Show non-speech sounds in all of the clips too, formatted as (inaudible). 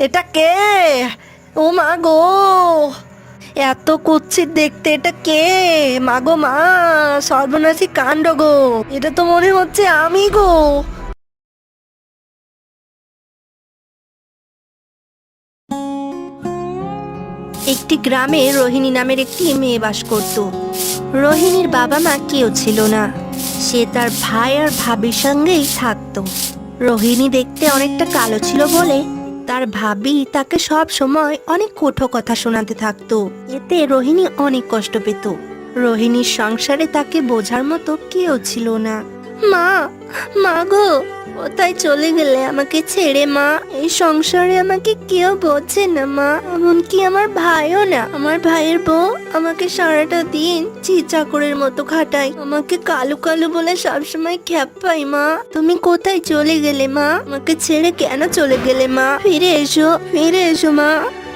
এটা কে? ও মা গো। এত কুচ্ছিত দেখতে এটা কে? মা গো মা, সর্বনাশী কাণ্ড গো। এটা তো মনে হচ্ছে আমি গো। একটি গ্রামে রোহিণী নামের একটি মেয়ে বাস করত। রোহিণীর বাবা মা কেউ ছিল না। সে তার ভাই আর ভাবির সঙ্গেই থাকতো। রোহিণী দেখতে অনেকটা কালো ছিল বলে তার ভাবি তাকে সব সময় অনেক কঠো কথা শোনাতে থাকতো। এতে রোহিণী অনেক কষ্ট পেত। রোহিণীর সংসারে তাকে বোঝার মতো কেউ ছিল না। মা মা গো! কোথায় চলে গেলে আমাকে ছেড়ে, মা। এই সংসারে আমাকে কেউ বোঝে না, মা। এমনকি আমার ভাইও না। আমার ভাইয়ের বউ আমাকে সারাটা দিন চিচাকরের মতো খাটায়। আমাকে কালো কালু বলে সবসময় খ্যাপ পাই মা। তুমি কোথায় চলে গেলে, মা? আমাকে ছেড়ে কেন চলে গেলে, মা? ফিরে এসো ফিরে এসো, মা।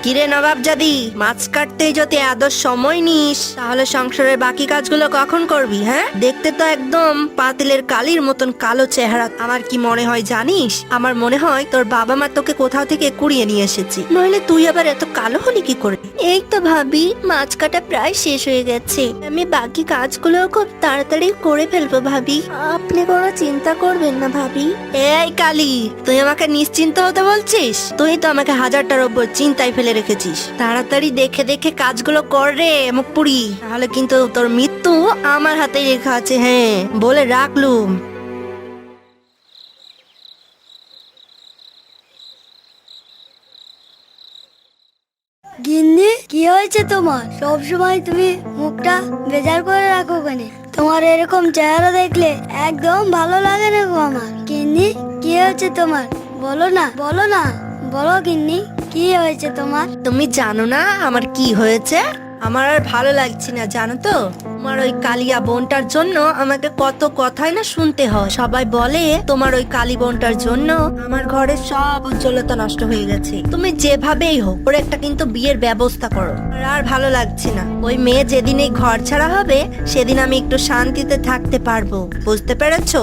কিরে নবাব জাদি মাছ কাটতে যদি এত সময় নিস তাহলে সংসারের বাকি কাজগুলো কখন করবি হ্যাঁ? দেখতে তো একদম পাতিলের কালির মতন কালো চেহারা। আমার কি মনে হয় জানিস? আমার মনে হয় তোর বাবা মা তোকে কোথাও থেকে কুড়িয়ে নিয়ে এসেছি। নইলে তুই আবার এত কালো হলি কি করে? এই তো ভাবি মাছ কাটা প্রায় শেষ হয়ে গেছে। আমি বাকি কাজগুলো খুব তাড়াতাড়ি করে ফেলব ভাবি। আপনি কোনো চিন্তা করবেন না ভাবি। এই কালি তুই আমাকে নিশ্চিন্ত হতে বলছিস? তুই তো আমাকে হাজারটার ওপর চিন্তায় ফেলে রেখেছিস। তাড়াতাড়ি দেখে দেখে কাজগুলো কর রে মুখ পুরি তাহলে কিন্তু তোর মৃত্যু আমার হাতে লেখা আছে হ্যাঁ। বলে রাখলুম। গিন্নি, কি হয়েছে তোমার? সব সময় তুমি মুখটা বেজার করে রাখো কেন? তোমার এরকম চেহারা দেখলে একদম ভালো লাগে না গো আমার। গিন্নি, কি হয়েছে তোমার? বলো না বলো না। বলো গিন্নি। কি হয়েছে তোমার? তুমি জানো না আমার কি হয়েছে? আমার আর ভালো লাগছে না, জানো তো? তোমার ওই কালিয়া বোনটার জন্য আমাকে কত কথাই না শুনতে হয়। সবাই বলে, তোমার ওই কালী বোনটার জন্য আমার ঘরের সব উজ্জ্বলতা নষ্ট হয়ে গেছে। তুমি যেভাবেই হোক, ওর একটা কিন্তু বিয়ের ব্যবস্থা করো। আর ভালো লাগছে না। ওই মেয়ে যেদিন এই ঘর ছাড়া হবে, সেদিন আমি একটু শান্তিতে থাকতে পারব। বুঝতে পেরেছ?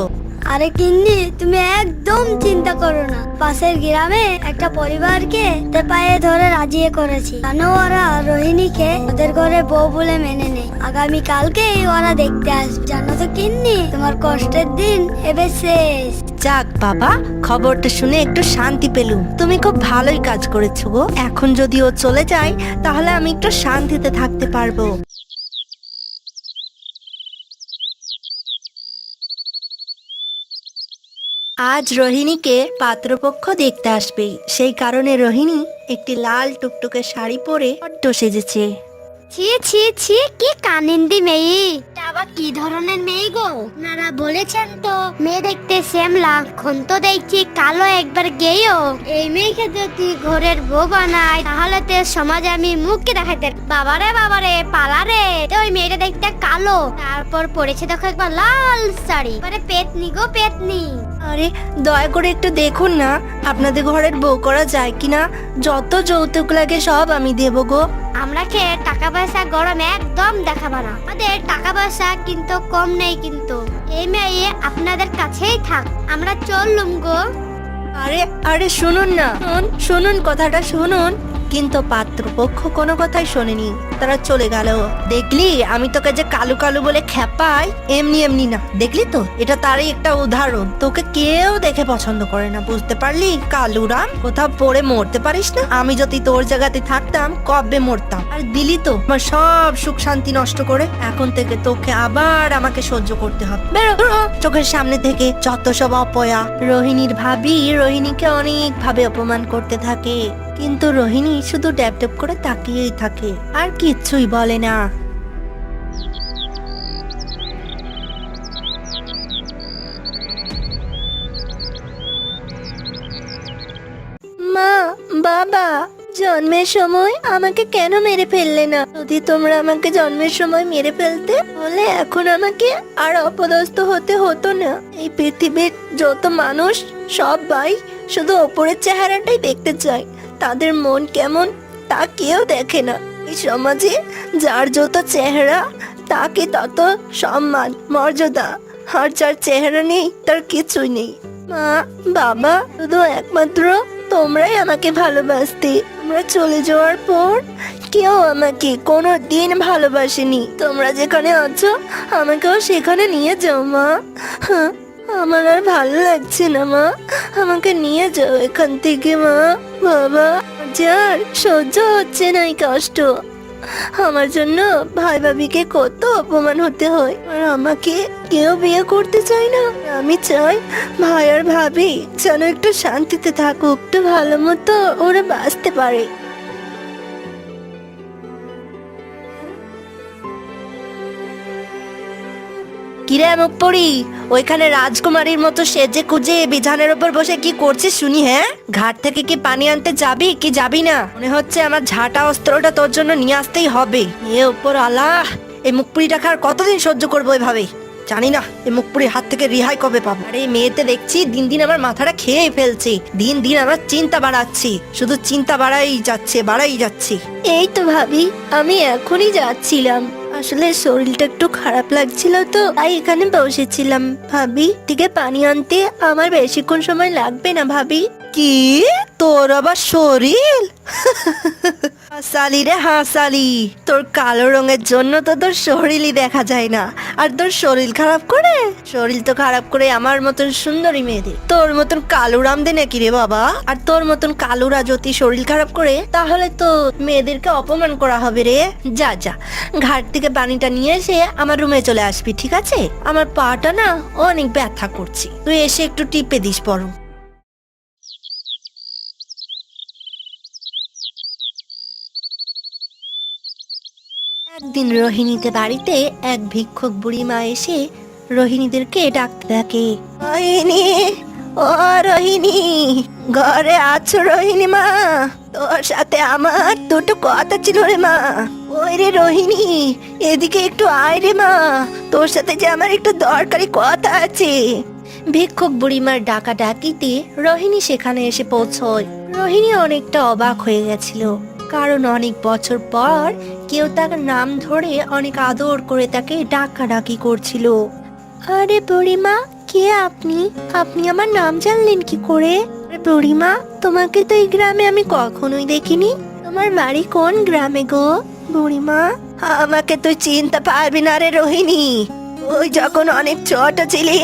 আরে কিন্নি তুমি একদম চিন্তা করো না। পাশের গ্রামে একটা পরিবারকে পায়ে ধরে রাজিয়ে করেছি। ওরা রোহিণীকে ওদের ঘরে বউ বলে মেনে নেই আগামী কালকেই ওরা দেখতে আসবে। জানো তো কিন্নি তোমার কষ্টের দিন এবে শেষ। যাক বাবা, খবরটা শুনে একটু শান্তি পেলুম। তুমি খুব ভালোই কাজ করেছ গো। এখন যদি ও চলে যায়, তাহলে আমি একটু শান্তিতে থাকতে পারব। আজ রোহিণীকে পাত্রপক্ষ দেখতে আসবে। সেই কারণে রোহিণী একটি লাল টুকটুকে শাড়ি পরে বড্ড সেজেছে। ছি ছি ছি, কি কানিন্দি মেয়ে। এটা আবার কি ধরনের মেয়ে গো? আপনারা বলেছেন তো, মেয়ে দেখতে সেম লাখন তো দেখছি, কালো একবার গেয়েও। এই মেয়েকে যদি ঘরের বউ বানায়, তাহলে তো সমাজে আমি মুখকে দেখাইতে বাবারে বাবারে, পালারে কালো তারপর পড়েছে দেখো একবার লাল শাড়ি। মানে পেতনি গো পেতনি। আরে দয়া করে একটু দেখুন না আপনাদের ঘরের বউ করা যায় কিনা? যত যৌতুক লাগে সব আমি দেবো গো। আমরা খেয়ে টাকা পয়সা গরম একদম দেখাবো না। আমাদের টাকা পয়সা কিন্তু কম নেই কিন্তু। এই মেয়ে আপনাদের কাছেই থাক আমরা চললুম গো। আরে আরে শুনুন না। শুনুন কথাটা শুনুন। কিন্তু পাত্রপক্ষ কোনো কথাই শোনেনি। তারা চলে গেল। দেখলি, আমি তোকে যে কালু কালু বলে খেপাই এমনি এমনি না। দেখলি তো? এটা তারই একটা উদাহরণ। তোকে কেউ দেখে পছন্দ করে না, বুঝতে পারলি? কালুরাম কোথাও পড়ে মরতে পারিস না? আমি যদি তোর জায়গাতে থাকতাম, কবে মরতাম? আর দিলি তো? আমার সব সুখ শান্তি নষ্ট করে এখন থেকে তোকে আবার আমাকে সহ্য করতে হবে। বেরো। চোখের সামনে থেকে যত সব অপয়া, রোহিণীর ভাবি রোহিণীকে অনেক ভাবে অপমান করতে থাকে। কিন্তু রোহিণী শুধু ড্যাব ড্যাব করে তাকিয়েই থাকে, আর কিচ্ছুই বলে না। মা, বাবা, জন্মের সময় আমাকে কেন মেরে ফেললে না? যদি তোমরা আমাকে জন্মের সময় মেরে ফেলতে, তাহলে এখন আমাকে আর অপদস্থ হতে হতো না। এই পৃথিবীর যত মানুষ, সবাই শুধু ওপরের চেহারাটাই দেখতে চায়। তাদের মন কেমন তা কেউ দেখে না। এই সমাজে যার যত চেহারা তাকে তত সম্মান মর্যাদা। আর যার চেহারা নেই তার কিছুই নেই। মা বাবা শুধু একমাত্র তোমরাই আমাকে ভালোবাসতে। তোমরা চলে যাওয়ার পর কেউ আমাকে কোনো দিন ভালোবাসেনি। তোমরা যেখানে আছো আমাকেও সেখানে নিয়ে যাও মা। হ্যাঁ, আমার আর ভালো লাগছে না, মা। আমাকে নিয়ে যাও এখান থেকে, মা। বাবা যার সহ্য হচ্ছে না এই কষ্ট। আমার জন্য ভাই ভাবিকে কত অপমান হতে হয়। আর আমাকে কেউ বিয়ে করতে চায় না। আমি চাই ভাই আর ভাবি যেন একটু শান্তিতে থাকুক, একটু ভালো মতো ওরা বাঁচতে পারে। কিরে মুখ পড়ি। ওইখানে রাজকুমারীর মতো সেজে কুজে বিছানের ওপর বসে কি করছিস শুনি হ্যাঁ? ঘাট থেকে কি পানি আনতে যাবি কি যাবি না? মনে হচ্ছে আমার ঝাঁটা অস্ত্রটা তোর জন্য নিয়ে আসতেই হবে। এ উপর আল্লাহ, এই মুখপুরিটাকে আর কতদিন সহ্য করব এভাবে? জানি না এই মুখপুরির হাত থেকে রিহাই কবে পাবো? আরে মেয়েতে দেখছি দিন দিন আমার মাথাটা খেয়ে ফেলছে। দিন দিন আমার চিন্তা বাড়াচ্ছি। শুধু চিন্তা বাড়াই যাচ্ছে বাড়াই যাচ্ছে। এই তো ভাবি, আমি এখনই যাচ্ছিলাম। আসলে শরীরটা একটু খারাপ লাগছিল তো, তাই এখানে বসেছিলাম। ভাবি থেকে পানি আনতে আমার বেশিক্ষণ সময় লাগবে না, ভাবি। কি? তোর আবার শরীর? (laughs) হাসালি রে হাসালি। তোর কালো রঙের জন্য তো তোর শরীরই দেখা যায় না। আর তোর শরীর খারাপ করে? শরীর তো খারাপ করে আমার মতন সুন্দরী মেয়েদের। তোর মতন কালুরাম দে নাকি রে বাবা? আর তোর মতন কালুরা যদি শরীর খারাপ করে, তাহলে তো মেয়েদেরকে অপমান করা হবে রে। যা যা। ঘাট থেকে পানিটা নিয়ে এসে আমার রুমে চলে আসবি, ঠিক আছে? আমার পাটা না অনেক ব্যথা করছি। তুই এসে একটু টিপে দিস বরং একদিন রোহিণীতে বাড়িতে এক ভিক্ষুক বুড়ি মা এসে রোহিণীদেরকে ডাকতে থাকে, রোহিণী, ও রোহিণী, ঘরে আছো রোহিণী মা, তোর সাথে আমার দুটো কথা ছিল রে মা, ওই রে রোহিণী, এদিকে একটু আয় রে মা, তোর সাথে যে আমার একটু দরকারি কথা আছে। ভিক্ষুক বুড়িমার ডাকা ডাকিতে রোহিণী সেখানে এসে পৌঁছয়। রোহিণী অনেকটা অবাক হয়ে গেছিল। কারণ অনেক বছর পর কেউ তার নাম ধরে অনেক আদর করে তাকে ডাকাডাকি করছিল। আরে বুড়িমা, কে আপনি? আপনি আমার নাম জানলেন কি করে? বুড়িমা, তোমাকে তো এই গ্রামে আমি কখনোই দেখিনি। তোমার বাড়ি কোন গ্রামে গো? বুড়িমা, আমাকে তুই চিনতে পারবি না রে রোহিণী। ওই যখন অনেক ছোট ছিলি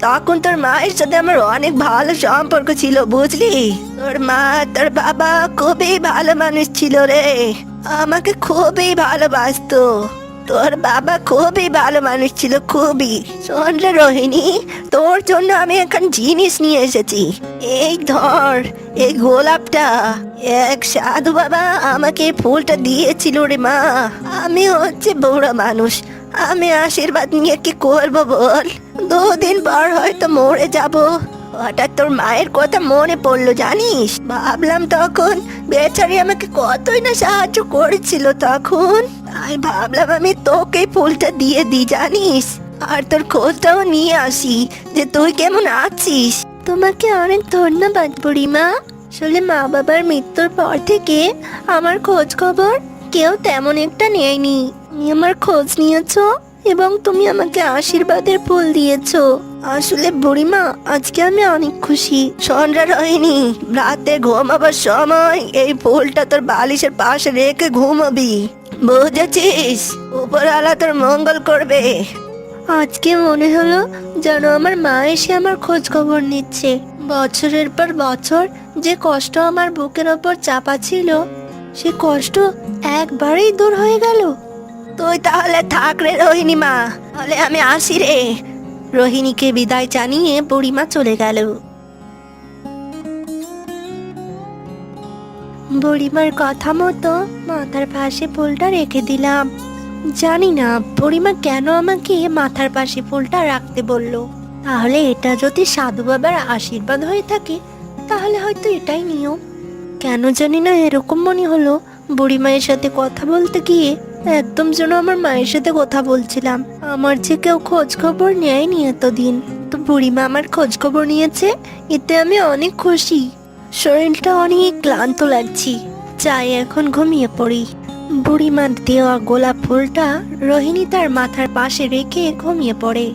তখন তোর মায়ের সাথে আমার অনেক ভালো সম্পর্ক ছিল, বুঝলি? তোর মা তোর বাবা খুবই ভালো মানুষ ছিল রে। আমাকে খুবই ভালোবাসতো। তোর বাবা খুবই ভালো মানুষ ছিল, খুবই। শোন রে রোহিণী, তোর জন্য আমি এখন জিনিস নিয়ে এসেছি। এই ধর, এই গোলাপটা। এক সাধু বাবা আমাকে ফুলটা দিয়েছিল রে মা। আমি হচ্ছে বড় মানুষ। আমি আশীর্বাদ নিয়ে কি করব বল? দুদিন পর হয়তো মরে যাব। হঠাৎ তোর মায়ের কথা মনে পড়ল, জানিস? ভাবলাম তখন, বেচারি আমাকে কতই না সাহায্য করেছিল তখন। তাই ভাবলাম আমি তোকে ফুলটা দিয়ে দিই, জানিস? আর তোর খোঁজটাও নিয়ে আসি, যে তুই কেমন আছিস? তোমাকে অনেক ধন্যবাদ বুড়িমা। আসলে মা বাবার মৃত্যুর পর থেকে আমার খোঁজ খবর কেউ তেমন একটা নেয়নি। আমার খোঁজ নিয়েছো? এবং তুমি আমাকে আশীর্বাদের ফুল দিয়েছ। আসলে বুড়িমা, আজকে আমি অনেক খুশি। সন্ধ্যা রহিনি রাতে ঘুমাবার সময় এই ফুলটা তোর বালিশের পাশে রেখে ঘুমাবি। বুঝেছিস? উপরওয়ালা তোর মঙ্গল করবে। আজকে মনে হলো যেন আমার মা এসে আমার খোঁজ খবর নিচ্ছে। বছরের পর বছর যে কষ্ট আমার বুকের ওপর চাপা ছিল, সে কষ্ট একবারেই দূর হয়ে গেল। তাহলে থাক রে রোহিণী মা। তাহলে আমি আসি রে। রোহিণীকে বিদায় জানিয়ে বুড়িমা চলে গেল। বুড়িমার কথা মতো মাথার পাশে ফুলটা রেখে দিলাম। জানি না, বুড়িমা কেন আমাকে মাথার পাশে ফুলটা রাখতে বলল? তাহলে এটা যদি সাধু বাবার আশীর্বাদ হয়ে থাকে, তাহলে হয়তো এটাই নিয়ম। কেন জানি না এরকম মনে হলো। বুড়িমায়ের সাথে কথা বলতে গিয়ে একদম যেন আমার মায়ের সাথে কথা বলছিলাম। আমার যে কেউ খোঁজ খবর নেয়নি এতদিন। তো বুড়িমা আমার খোঁজ খবর নিয়েছে, এতে আমি অনেক খুশি। শরীরটা অনেক ক্লান্ত লাগছি, চাই এখন ঘুমিয়ে পড়ি। বুড়িমার দেওয়া গোলাপ ফুলটা রোহিণী তার মাথার পাশে রেখে ঘুমিয়ে পড়ে।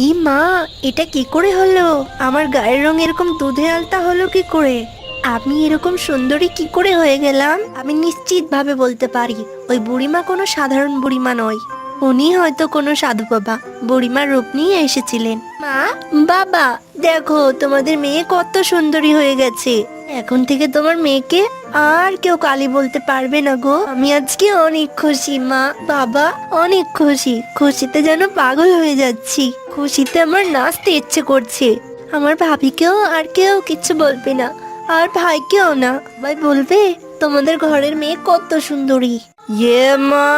ই মা, এটা কি করে হলো? আমার গায়ের রং এরকম দুধে আলতা হলো কি করে? আমি এরকম সুন্দরী কি করে হয়ে গেলাম? আমি নিশ্চিত ভাবে বলতে পারি, ওই বুড়িমা কোনো সাধারণ বুড়িমা নয়। উনি হয়তো কোনো সাধু বাবা। বুড়িমার রূপ নিয়ে এসেছিলেন। মা, বাবা, দেখো, তোমাদের মেয়ে কত সুন্দরী হয়ে গেছে। এখন থেকে তোমার মেয়েকে আর কেউ কালি বলতে পারবে না গো। আমি আজকে অনেক খুশি, মা। বাবা, অনেক খুশি। খুশিতে যেন পাগল হয়ে যাচ্ছি। খুশিতে আমার নাচতে ইচ্ছে করছে। আমার ভাবিকেও আর কেউ কিছু বলবে না, আর ভাইকেও না। ভাই বলবে, তোমাদের ঘরের মেয়ে কত সুন্দরী। ইয়ে মা,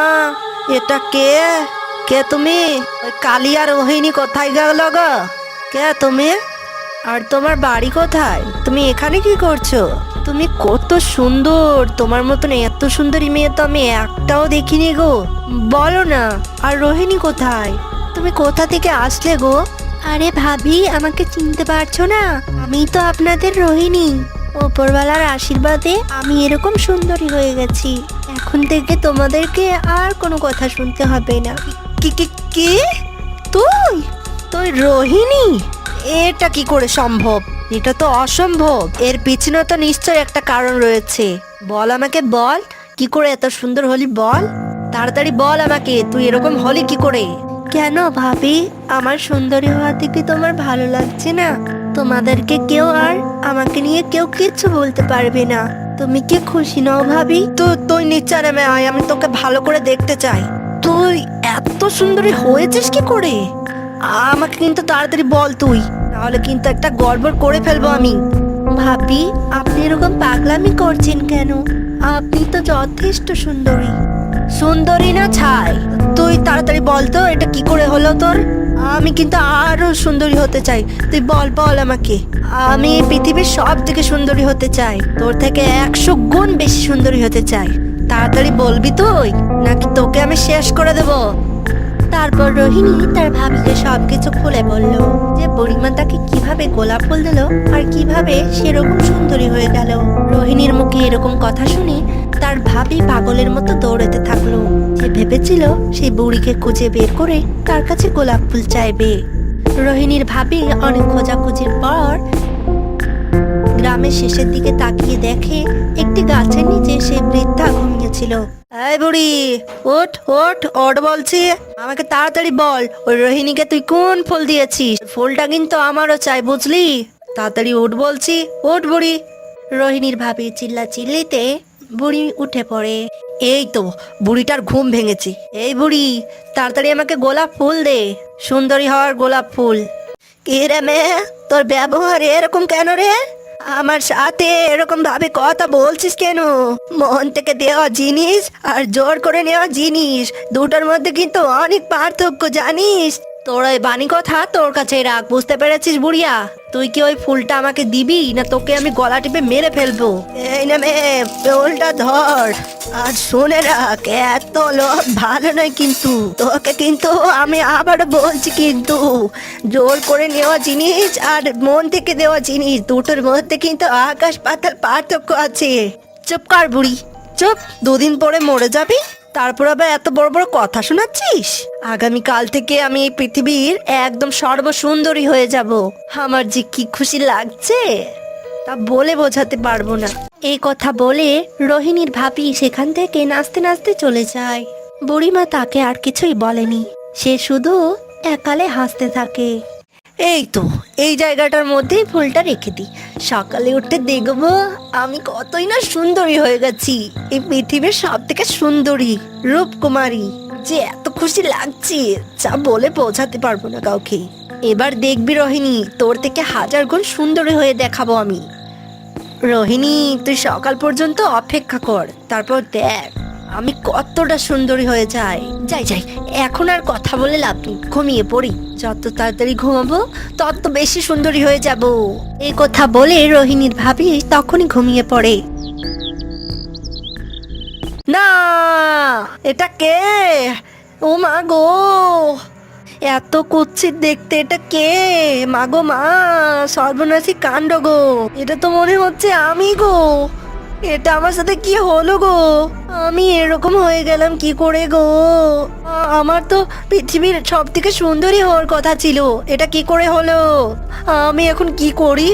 এটা কে? কে তুমি? ওই কালী আর রোহিণী কোথায় গেল গো? কে তুমি? আর তোমার বাড়ি কোথায়? তুমি এখানে কি করছ? তুমি কত সুন্দর, তোমার মতন এত সুন্দরী মেয়ে তো আমি একটাও দেখিনি গো। বলো না, আর রোহিণী কোথায়? তুমি কোথা থেকে আসলে গো? আরে ভাবি, আমাকে চিনতে পারছ না? আমি তো আপনাদের রোহিণী। ওপরওয়ালার আশীর্বাদে আমি এরকম সুন্দরী হয়ে গেছি। এখন থেকে তোমাদেরকে আর কোনো কথা শুনতে হবে না। কি কি কি? তুই? তুই রোহিণী? এটা কি করে সম্ভব? এটা তো অসম্ভব। এর পিছনে তো নিশ্চয় একটা কারণ রয়েছে। বল আমাকে, বল। কি করে এত সুন্দর হলি বল? তাড়াতাড়ি বল আমাকে, তুই এরকম হলি কি করে? কেন ভাবি? আমার সুন্দরী হওয়া থেকে তোমার ভালো লাগছে না? তোমাদেরকে কেউ আর আমাকে নিয়ে কেউ কিচ্ছু বলতে পারবে না। তুমি কি খুশি নও ভাবি? তো তুই নিচে নেমে আয় আমি তোকে ভালো করে দেখতে চাই। তুই এত সুন্দরী হয়েছিস কি করে? আমাকে কিন্তু তাড়াতাড়ি বল তুই নাহলে কিন্তু একটা গড়বড় করে ফেলব আমি। ভাবি আপনি এরকম পাগলামি করছেন কেন? আপনি তো যথেষ্ট সুন্দরী। সুন্দরী না ছাই? তুই তাড়াতাড়ি বলতো এটা কি করে হলো তোর? আমি কিন্তু আরও সুন্দরী হতে চাই। তুই বল বল আমাকে। আমি পৃথিবীর সব থেকে সুন্দরী হতে চাই। তোর থেকে একশো গুণ বেশি সুন্দরী হতে চাই। তাড়াতাড়ি বলবি তুই? নাকি তোকে আমি শেষ করে দেবো? তারপর রোহিণী তার ভাবিকে সবকিছু খুলে বলল যে বুড়িমা তাকে কীভাবে গোলাপ ফুল দিল আর কীভাবে সেরকম সুন্দরী হয়ে গেল। রোহিণীর মুখে এরকম কথা শুনে তার ভাবি পাগলের মতো দৌড়াতে থাকল। যে ভেবেছিল সেই বুড়িকে খুঁজে বের করে তার কাছে গোলাপ ফুল চাইবে। রোহিণীর ভাবি অনেক খোঁজাখুঁজির পর গ্রামের শেষের দিকে তাকিয়ে দেখে একটি গাছের নিচে সে বৃদ্ধা ঘুমিয়েছিল। এই বুড়ি, ওঠ ওঠ ওঠ বলছি। আমাকে তাড়াতাড়ি বল, ওই রোহিণীকে তুই কোন ফুল দিয়েছিস? ফুলটা কিন্তু আমারও চাই, বুঝলি? তাড়াতাড়ি উঠ বলছি উঠ বুড়ি। রোহিণীর ভাবি চিল্লা চিল্লিতে বুড়ি উঠে পড়ে। এই তো, বুড়িটার ঘুম ভেঙেছে। এই বুড়ি, তাড়াতাড়ি আমাকে গোলাপ ফুল দে, সুন্দরী হওয়ার গোলাপ ফুল। কে রে মেয়ে, তোর ব্যবহার এরকম কেন রে? আমার সাথে এরকম ভাবে কথা বলছিস কেন? মন থেকে দেওয়া জিনিস আর জোর করে নেওয়া জিনিস, দুটোর মধ্যে কিন্তু অনেক পার্থক্য, জানিস? তোর ওই বাণী কথা তোর কাছে রাখ, বুঝতে পেরেছিস বুড়িয়া? তুই কি ওই ফুলটা আমাকে দিবি, না তোকে আমি গলা টিপে মেরে ফেলব? এই না মেয়ে, ফুলটা ধর। আর শুনে রাখ, এত লোক ভালো নয় কিন্তু। তোকে কিন্তু আমি আবার বলছি কিন্তু। জোর করে নেওয়া জিনিস আর মন থেকে দেওয়া জিনিস, দুটোর মধ্যে কিন্তু আকাশ পাতাল পার্থক্য আছে। চুপ কর বুড়ি, চুপ। দুদিন পরে মরে যাবি। তারপর আবার এত বড় বড় কথা শোনাচ্ছিস? আগামী কাল থেকে আমি এই পৃথিবীর একদম সর্বসুন্দরী হয়ে যাব। আমার যে কি খুশি লাগছে, তা বলে বোঝাতে পারব না। এই কথা বলে রোহিণীর ভাবি সেখান থেকে নাচতে নাচতে চলে যায়। বুড়িমা তাকে আর কিছুই বলেনি। সে শুধু একালে হাসতে থাকে। এই তো, এই জায়গাটার মধ্যেই ফুলটা রেখে দিই। সকালে উঠতে দেখব আমি কতই না সুন্দরী হয়ে গেছি। এই পৃথিবীর সব থেকে সুন্দরী রূপকুমারী। যে এত খুশি লাগছে, যা বলে পৌঁছাতে পারব না কাউকে। এবার দেখবি রোহিণী, তোর থেকে হাজার গুণ সুন্দরী হয়ে দেখাবো আমি। রোহিণী, তুই সকাল পর্যন্ত অপেক্ষা কর, তারপর দেখ। আমি কতটা সুন্দরী হয়ে যাই। যাই যাই, এখন আর কথা বলে লাভ নেই। ঘুমিয়ে পড়ি। যত তাড়াতাড়ি ঘুমাবো, তত বেশি সুন্দরী হয়ে যাব। এই কথা বলে রোহিণীর ভাবি তখনই ঘুমিয়ে পড়ে। না, এটা কে? ও মা গো, এত কুচ্ছিত দেখতে এটা কে? মাগো মা, সর্বনাশী কাণ্ড গো। এটা তো মনে হচ্ছে আমি গো। এটা আমার সাথে কি হলো গো? আমি এরকম হয়ে গেলাম কি করে গো? আমার তো পৃথিবীর সব থেকে সুন্দরী হওয়ার কথা ছিল। এটা কি করে হলো? আমি এখন কি করি?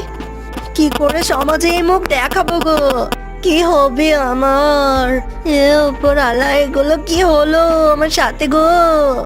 কি করে সমাজে এই মুখ দেখাবো গো? কি হবে আমার? এ উপর আলা এগুলো কি হলো আমার সাথে গো?